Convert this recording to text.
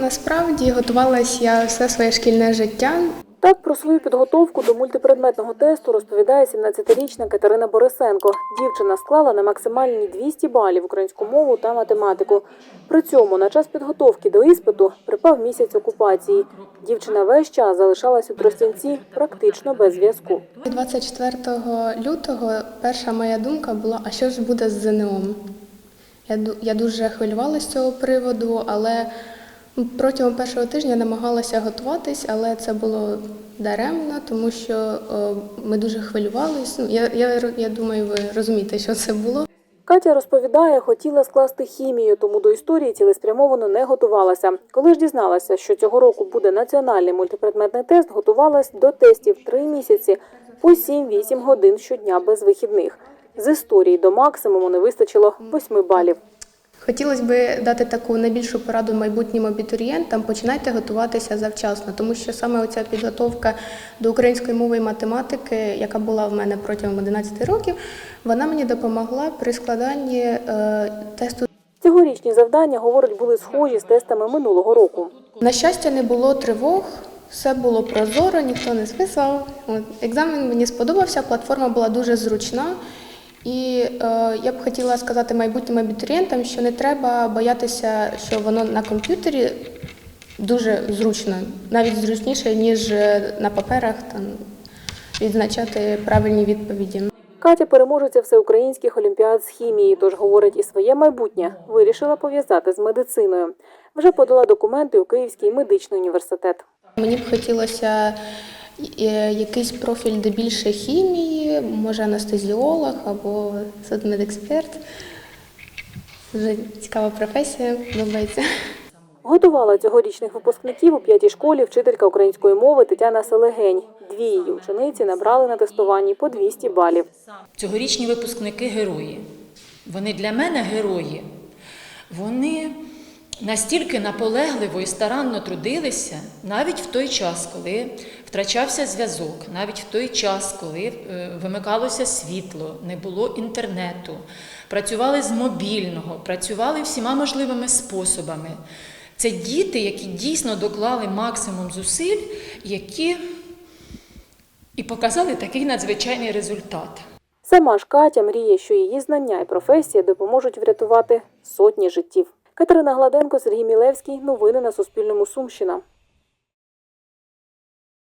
Насправді готувалась я все своє шкільне життя. Так про свою підготовку до мультипредметного тесту розповідає 17-річна Катерина Борисенко. Дівчина склала на максимальні 200 балів українську мову та математику. При цьому на час підготовки до іспиту припав місяць окупації. Дівчина весь час залишалась у Тростянці практично без зв'язку. 24 лютого перша моя думка була: а що ж буде з ЗНО? Я, ду- я дуже хвилювалася з цього приводу, але протягом першого тижня намагалася готуватись, але це було даремно, тому що е, ми дуже хвилювалися. Ну, я, я, я думаю, ви розумієте, що це було. Катя розповідає, хотіла скласти хімію, тому до історії цілеспрямовано не готувалася. Коли ж дізналася, що цього року буде національний мультипредметний тест, готувалась до тестів три місяці по 7-8 годин щодня без вихідних. З історії до максимуму не вистачило 8 балів. Хотілося б дати таку найбільшу пораду майбутнім абітурієнтам. Починайте готуватися завчасно, тому що саме оця підготовка до української мови і математики, яка була в мене протягом 11 років, вона мені допомогла при складанні е, тесту. Цьогорічні завдання, говорить, були схожі з тестами минулого року. На щастя, не було тривог. Все було прозоро, ніхто не списав. От, екзамен мені сподобався, платформа була дуже зручна. І е, я б хотіла сказати майбутнім абітурієнтам, що не треба боятися, що воно на комп'ютері дуже зручно, навіть зручніше, ніж е, на паперах там, відзначати правильні відповіді. Катя переможеця всеукраїнських олімпіад з хімії, тож говорить, і своє майбутнє вирішила пов'язати з медициною. Вже подала документи у Київський медичний університет. Мені б хотілося е, якийсь профіль, де більше хімії, може анестезіолог або судмедексперт. Дуже цікава професія, подобається. Готувала цьогорічних випускників у п'ятій школі вчителька української мови Тетяна Селегень. Дві її учениці набрали на тестуванні по 200 балів. Цьогорічні випускники герої. Вони для мене герої. Вони настільки наполегливо і старанно трудилися, навіть в той час, коли втрачався зв'язок, навіть в той час, коли е, вимикалося світло, не було інтернету, працювали з мобільного, працювали всіма можливими способами. Це діти, які дійсно доклали максимум зусиль, які і показали такий надзвичайний результат. Сама ж Катя мріє, що її знання і професія допоможуть врятувати сотні життів. Катерина Гладенко, Сергій Мілевський. Новини на Суспільному. Сумщина.